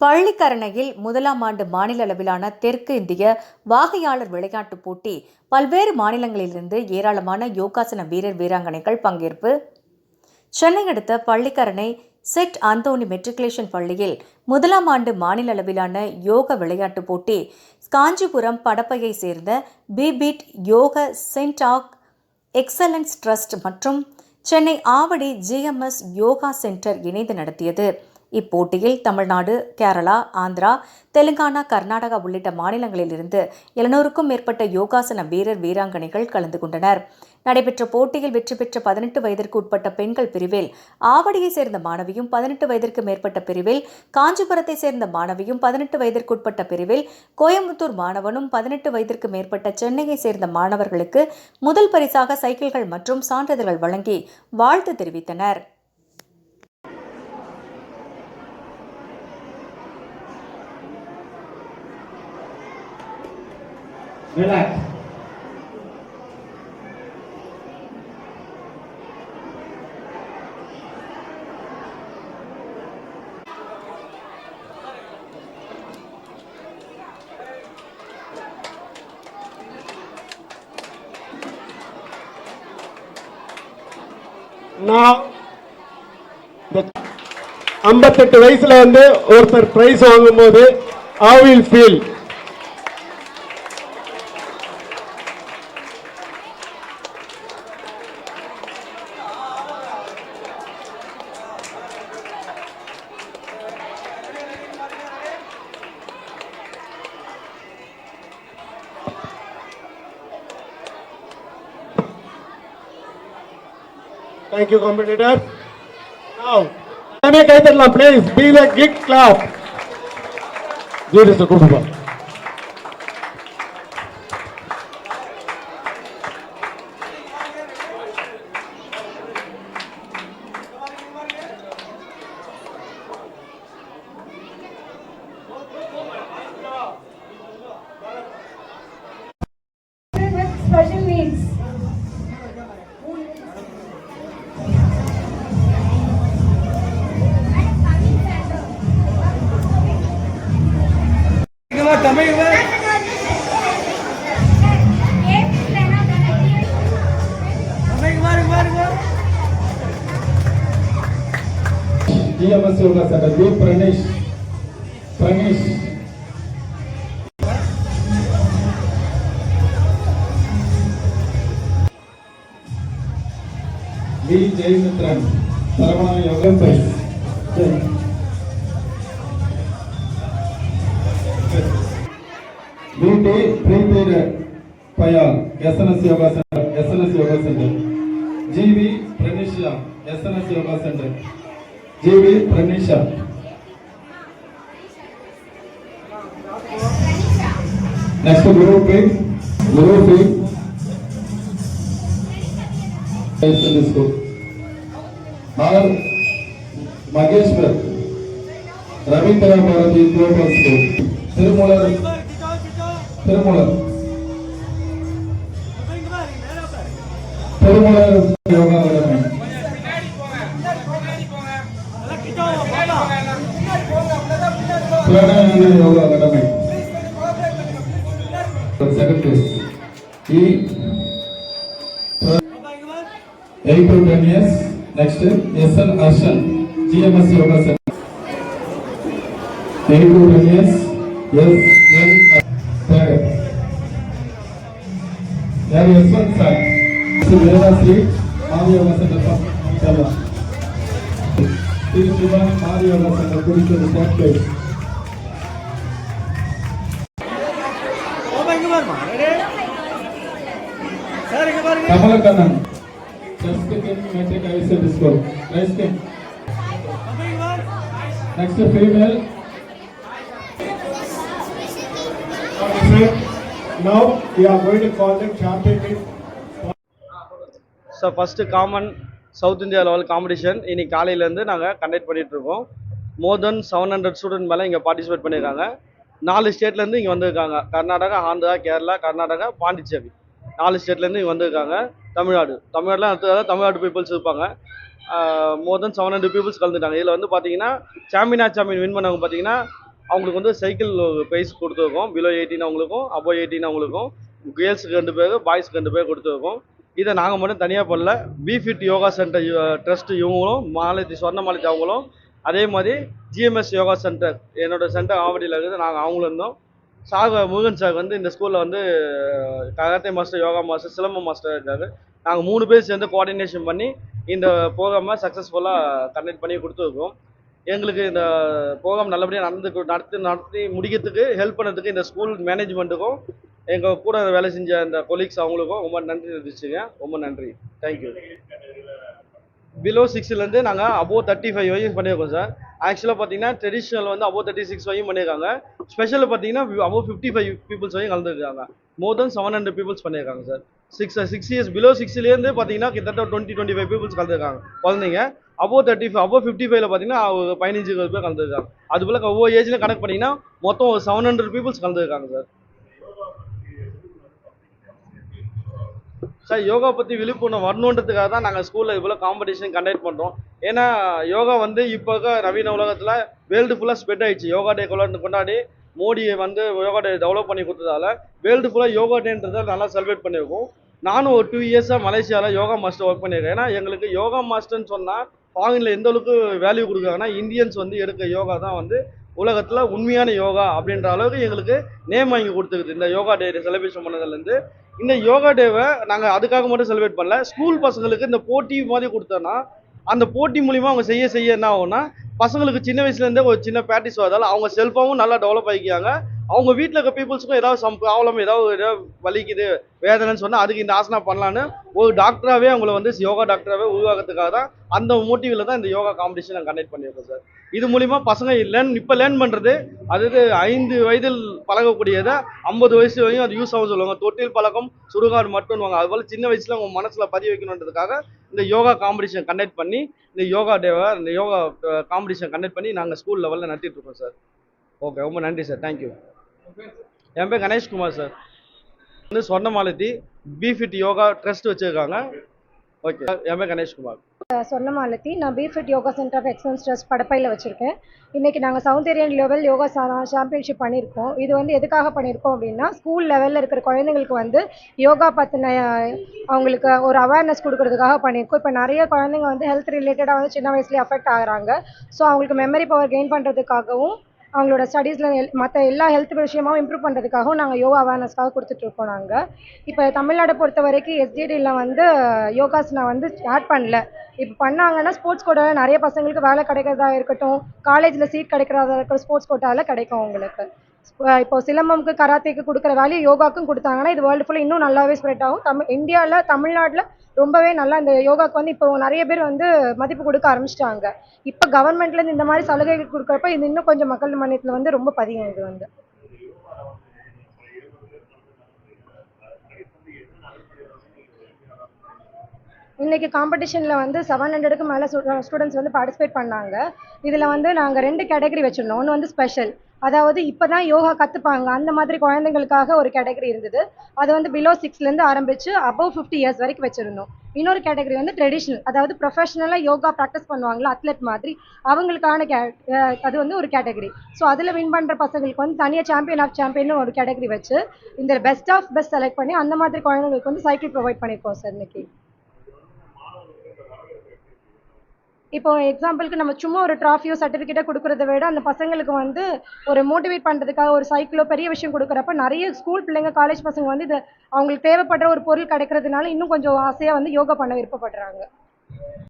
பள்ளிக்கரணையில் முதலாம் ஆண்டு மாநில அளவிலான தெற்கு இந்திய வாகையாளர் விளையாட்டுப் போட்டி பல்வேறு மாநிலங்களிலிருந்து ஏராளமான யோகாசன வீரர் வீராங்கனைகள் பங்கேற்பு. சென்னை அடுத்த பள்ளிக்கரணை செட் அந்தோனி மெட்ரிகுலேஷன் பள்ளியில் முதலாம் ஆண்டு மாநில அளவிலான யோக விளையாட்டுப் போட்டி காஞ்சிபுரம் படப்பையை சேர்ந்த பிபிட் யோக சென்டாக் எக்ஸலன்ஸ் ட்ரஸ்ட் மற்றும் Chennai Avadi GMS yoga centre இணைந்து நடத்தியது. இப்போட்டியில் தமிழ்நாடு கேரளா ஆந்திரா தெலுங்கானா கர்நாடகா உள்ளிட்ட மாநிலங்களிலிருந்து எழுநூறுக்கும் மேற்பட்ட யோகாசன வீரர் வீராங்கனைகள் கலந்து கொண்டனர். நடைபெற்ற போட்டியில் வெற்றி பெற்ற பதினெட்டு வயதிற்கு உட்பட்ட பெண்கள் பிரிவில் ஆவடியை சேர்ந்த மாணவியும் பதினெட்டு வயதிற்கு மேற்பட்ட பிரிவில் காஞ்சிபுரத்தை சேர்ந்த மாணவியும் பதினெட்டு வயதிற்கு உட்பட்ட பிரிவில் கோயம்புத்தூர் மாணவனும் பதினெட்டு வயதிற்கு மேற்பட்ட சென்னையை சேர்ந்த மாணவர்களுக்கு முதல் பரிசாக சைக்கிள்கள் மற்றும் சான்றிதழ்கள் வழங்கி வாழ்த்து தெரிவித்தனர். Relax. நான் ஐம்பத்தெட்டு வயசுல வந்து ஒருத்தர் பிரைஸ் வாங்கும்போது how will feel Thank you, competitor. Now, please be like big clap. Here is the good one. meio, né? E a vossa organizada do Pranês. Pranês. Lídia e Nutrano. Para amanhã, eu ganho peixe. DD prepare பயால் SNS yoga centre SNS yoga centre GV Pranisha SNS yoga centre GV Pranisha next గురువు please గురువు please తీసుకో R Mageshwar Ravindra Bharati global school Tirumala Tirumalar Tirumalar Yoga Academy. 8 to 10. Next, SN Ashan. GMS Yoga Center. 8 to 10 years. ಯಾರು Yashwant sir Shri Vedashri Mahayoga Sangha Sabha Shri Shivani Mahayoga Sangha ಕುರಿತದ ಟ್ಯಾಕ್ಟೇಜ್ Kamalakannan chest king matric ಐಸೆ ಡಿಸ್ಕೋರ್ rising next female Now we are going to call them champion. So first common south India level competition இன்னைக்கு காலையிலேருந்து நாங்கள் conduct பண்ணிட்டு இருக்கோம். More than seven hundred student மேலே இங்கே பார்ட்டிசிபேட் பண்ணியிருக்காங்க நாலு ஸ்டேட்லேருந்து இங்கே வந்திருக்காங்க. கர்நாடகா ஆந்திரா கேரளா கர்நாடகா பாண்டிச்சேரி. நாலு ஸ்டேட்லேருந்து இங்கே வந்திருக்காங்க. தமிழ்நாடு. தமிழ்நாடுலாம் அடுத்ததாக தமிழ்நாடு பீப்புள்ஸ் இருப்பாங்க. More than seven hundred peoples கலந்துட்டாங்க. இதில் வந்து பார்த்தீங்கன்னா சாம்பியனா சாம்பியன் வின் பண்ணவங்க பார்த்தீங்கன்னா அவங்களுக்கு வந்து சைக்கிள் ப்ரைஸ் கொடுத்துருக்கோம். பிலோ எயிட்டீன் அவங்களுக்கும் அபோவ் எயிட்டீன் அவங்களுக்கும் கேர்ள்ஸுக்கு ரெண்டு பேர் பாய்ஸ்க்கு ரெண்டு பேர் கொடுத்துருக்கோம். இதை நாங்கள் மட்டும் தனியாக பண்ணல. பிஃபிட் யோகா சென்டர் ட்ரஸ்ட் இவங்களும் மாலதி சொர்ண மாலதி அவங்களும். அதே மாதிரி ஜிஎம்எஸ் யோகா சென்டர் என்னோட சென்டர் ஆவடியில் இருக்குது. நாங்கள் அவங்களும் இருந்தோம். சார் முருகன் சார் வந்து இந்த ஸ்கூலில் வந்து karate master yoga master silambam master இருக்காரு. நாங்கள் மூணு பேர் சேர்ந்து கோஆர்டினேஷன் பண்ணி இந்த ப்ரோக்ராமை சக்ஸஸ்ஃபுல்லாக கண்டக்ட் பண்ணி கொடுத்துருக்கோம். எங்களுக்கு இந்த ப்ரோக்ராம் நல்லபடியாக நடந்து நடத்தி நடத்தி முடிக்கிறதுக்கு ஹெல்ப் பண்ணுறதுக்கு இந்த ஸ்கூல் மேனேஜ்மெண்ட்டுக்கும் எங்கள் கூட வேலை செஞ்ச இந்த கொலீக்ஸ் அவங்களுக்கும் ரொம்ப நன்றி தெரிவிச்சுங்க ரொம்ப நன்றி. தேங்க்யூ பிலோ சிக்ஸ்லேருந்து நாங்கள் அபோவ் தேர்ட்டி ஃபைவ் வரையும் பண்ணியிருக்கோம் சார் ஆக்சுவலாக பார்த்தீங்கன்னா ட்ரெடிஷ்னல் வந்து அபோவ் தேர்ட்டி சிக்ஸ் வரையும் பண்ணியிருக்காங்க. ஸ்பெஷலில் பார்த்தீங்கன்னா அபோவ் ஃபிஃப்டி ஃபைவ் பீப்புள்ஸ் வரையும் கலந்துருக்காங்க. More than seven hundred peoples பண்ணியிருக்காங்க sir six six years below சிக்ஸ்லேருந்து பார்த்தீங்கன்னா கிட்டத்தட்ட டுவெண்ட்டி டுவெண்ட்டி ஃபைவ் பீப்புள்ஸ் கலந்துருக்காங்க. குழந்தைங்க. Above thirty five above fifty ஃபைவ்ல பார்த்தீங்கன்னா ஒரு பதினஞ்சு இருபது பேர் கலந்துருக்காங்க. அது போல் ஒவ்வொரு ஏஜ்லையும் கணக்கு பண்ணிங்கன்னா மொத்தம் ஒரு செவன் ஹண்ட்ரட் பீப்புள்ஸ் கலந்துருக்காங்க சார் சார் யோகா பற்றி விழிப்புணர்வு வரணுன்றதுக்காக தான் நாங்கள் ஸ்கூலில் இவ்வளோ காம்படிஷன் கண்டக்ட் பண்ணுறோம் ஏன்னா யோகா வந்து இப்போ இருக்க நவீன உலகத்தில் வேர்ல்டு ஃபுல்லாக ஸ்ப்ரெட் ஆயிடுச்சு. யோகா டே கொண்டாடி கொண்டாடி மோடியை வந்து யோகா டே டெவலப் பண்ணி கொடுத்ததால வேர்ல்டு ஃபுல்லாக யோகா டேன்றதை நல்லா செலிப்ரேட் பண்ணியிருக்கோம் நானும் ஒரு டூ இயர்ஸாக மலேசியாவில் யோகா மாஸ்டர் ஒர்க் பண்ணியிருக்கேன் ஏன்னா எங்களுக்கு யோகா மாஸ்டர்னு சொன்னால் ஃபாரினில் எந்த அளவுக்கு வேல்யூ கொடுக்குறாங்கன்னா இந்தியன்ஸ் வந்து எடுக்க யோகா தான் வந்து உலகத்தில் உண்மையான யோகா அப்படின்ற அளவுக்கு எங்களுக்கு நேம் வாங்கி கொடுத்துருக்குது. இந்த யோகா டே செலிப்ரேஷன் பண்ணதுலேருந்து. இந்த யோகா டேவை நாங்கள் அதுக்காக மட்டும் செலிப்ரேட் பண்ணல. ஸ்கூல் பசங்களுக்கு இந்த போட்டி மாதிரி கொடுத்தோன்னா அந்த போட்டி மூலிமா அவங்க செய்ய செய்ய என்ன ஆகும்னா பசங்களுக்கு சின்ன வயசுலேருந்தே ஒரு சின்ன ப்ராக்டிஸ் வரதால அவங்க செல்ஃபாகவும் நல்லா டெவலப் ஆகிக்காங்க அவங்க வீட்டில் இருக்க பீப்புள்ஸுக்கும் ஏதாவது சம் ப்ராப்ளம் ஏதாவது ஏதாவது வலிக்குது வேதனைன்னு சொன்னால் அதுக்கு இந்த ஆசனா பண்ணலான்னு ஒரு டாக்டராகவே அவங்கள வந்து யோகா டாக்டராகவே உருவாக்கிறதுக்காக தான் அந்த மோட்டிவில் தான் இந்த யோகா காம்படிஷன் நாங்கள் கண்டக்ட் பண்ணியிருக்கோம் சார் இது மூலிமா பசங்க லேர்ன் இப்போ லேர்ன் பண்ணுறது அதாவது ஐந்து வயதில் பழகக்கூடியதை ஐம்பது வயசு வரையும் அது யூஸ் ஆகும் சொல்லுவாங்க. தொட்டில் பழக்கம் சுடுகாடு மட்டும்வாங்க அதுபோல் சின்ன வயசில் அவங்க மனசில் பதிய வைக்கணுன்றதுக்காக இந்த யோகா காம்படிஷன் கண்டக்ட் பண்ணி இந்த யோகா டேவை இந்த யோகா காம்படிஷன் கண்டக்ட் பண்ணி நாங்கள் ஸ்கூல் லெவலில் நடத்திட்டு இருக்கோம் சார் ஓகே ரொம்ப நன்றி சார் தேங்க்யூ என் பேர் கணேஷ்குமார் சார். வந்து Swarnamalathi B fit yoga trust வச்சுருக்காங்க. ஓகே என் பேர் கணேஷ்குமார் சொன்னமாலத்தி நான் B fit yoga centre of excellence trust படப்பையில் வச்சுருக்கேன். இன்றைக்கி நாங்கள் south region level yoga championship பண்ணியிருக்கோம். இது வந்து எதுக்காக பண்ணியிருக்கோம் அப்படின்னா ஸ்கூல் லெவலில் இருக்கிற குழந்தைங்களுக்கு வந்து யோகா பற்றின அவங்களுக்கு ஒரு அவேர்னஸ் கொடுக்கறதுக்காக பண்ணியிருக்கோம். இப்போ நிறைய குழந்தைங்க வந்து ஹெல்த் ரிலேட்டடாக வந்து சின்ன வயசுலேயே அஃபெக்ட் ஆகிறாங்க. ஸோ அவங்களுக்கு மெமரி பவர் கெயின் பண்ணுறதுக்காகவும் அவங்களோட ஸ்டடீஸில் மற்ற எல்லா ஹெல்த் விஷயமாவும் இம்ப்ரூவ் பண்ணுறதுக்காகவும் நாங்கள் யோகா அவேர்னஸ்க்காக கொடுத்துட்ருக்கோம் நாங்கள் இப்போ தமிழ்நாடை பொறுத்த வரைக்கும் எஸ்டிடியில் வந்து யோகாசனா வந்து ஸ்டார்ட் பண்ணல. இப்போ பண்ணாங்கன்னா ஸ்போர்ட்ஸ் கோட்டாவில் நிறைய பசங்களுக்கு வேலை கிடைக்கிறதா இருக்கட்டும் காலேஜில் சீட் கிடைக்கிறதா இருக்கட்டும் ஸ்போர்ட்ஸ் கோட்டாவில் கிடைக்கும் அவங்களுக்கு. இப்போ சிலம்பம்க்கு கராத்தேக்கு கொடுக்குற வேலையை யோகாக்கும் கொடுத்தாங்கன்னா இது வேர்ல்டு ஃபுல்லாக இன்னும் நல்லாவே ஸ்ப்ரெட் ஆகும். தமிழ் இந்தியாவில் தமிழ்நாட்டில் ரொம்பவே நல்லா இந்த யோகாக்கு வந்து இப்போ நிறைய பேர் வந்து மதிப்பு கொடுக்க ஆரம்பிச்சிட்டாங்க. இப்போ கவர்மெண்ட்லேருந்து இந்த மாதிரி சலுகைகள் கொடுக்குறப்ப இது இன்னும் கொஞ்சம் மக்கள் மன்றத்தில் வந்து ரொம்ப பதியும் இது வந்து. இன்னைக்கு காம்படிஷனில் வந்து செவன் ஹண்ட்ரடுக்கு மேலே ஸ்டூடெண்ட்ஸ் வந்து பார்ட்டிசிபேட் பண்ணாங்க. இதில் வந்து நாங்கள் ரெண்டு கேட்டகரி வச்சுருந்தோம். ஒன்று வந்து ஸ்பெஷல் அதாவது இப்போ தான் யோகா கற்றுப்பாங்க அந்த மாதிரி குழந்தைங்களுக்காக ஒரு கேட்டகரி இருந்தது. அது வந்து பிலோ சிக்ஸ்லேருந்து ஆரம்பித்து அபவ் ஃபிஃப்டி இயர்ஸ் வரைக்கும் வச்சுருந்தோம். இன்னொரு கேட்டகரி வந்து ட்ரெடிஷ்னல் அதாவது ப்ரொஃபஷனலாக யோகா ப்ராக்டிஸ் பண்ணுவாங்களா அத்லெட் மாதிரி அவங்களுக்கான கே அது வந்து ஒரு கேட்டகரி ஸோ அதில் வின் பண்ணுற பசங்களுக்கு வந்து தனியாக சாம்பியன் ஆஃப் சாம்பியன் ஒரு கேட்டகரி வச்சு இந்த பெஸ்ட் ஆஃப் பெஸ்ட் செலக்ட் பண்ணி அந்த மாதிரி குழந்தைங்களுக்கு வந்து சைக்கிள் ப்ரொவைட் பண்ணியிருக்கோம் சார் இன்னைக்கு. இப்போ எக்ஸாம்பிளுக்கு நம்ம சும்மா ஒரு ட்ராஃபியோ சர்டிஃபிகேட்டோ கொடுக்கறத விட அந்த பசங்களுக்கு வந்து ஒரு மோட்டிவேட் பண்ணுறதுக்காக ஒரு சைக்கிளோ பெரிய விஷயம் கொடுக்குறப்ப நிறைய ஸ்கூல் பிள்ளைங்க காலேஜ் பசங்க வந்து இது அவங்களுக்கு தேவைப்படுற ஒரு பொருள் கிடைக்கிறதுனால இன்னும் கொஞ்சம் ஆசையாக வந்து யோகா பண்ண விருப்பப்படுறாங்க.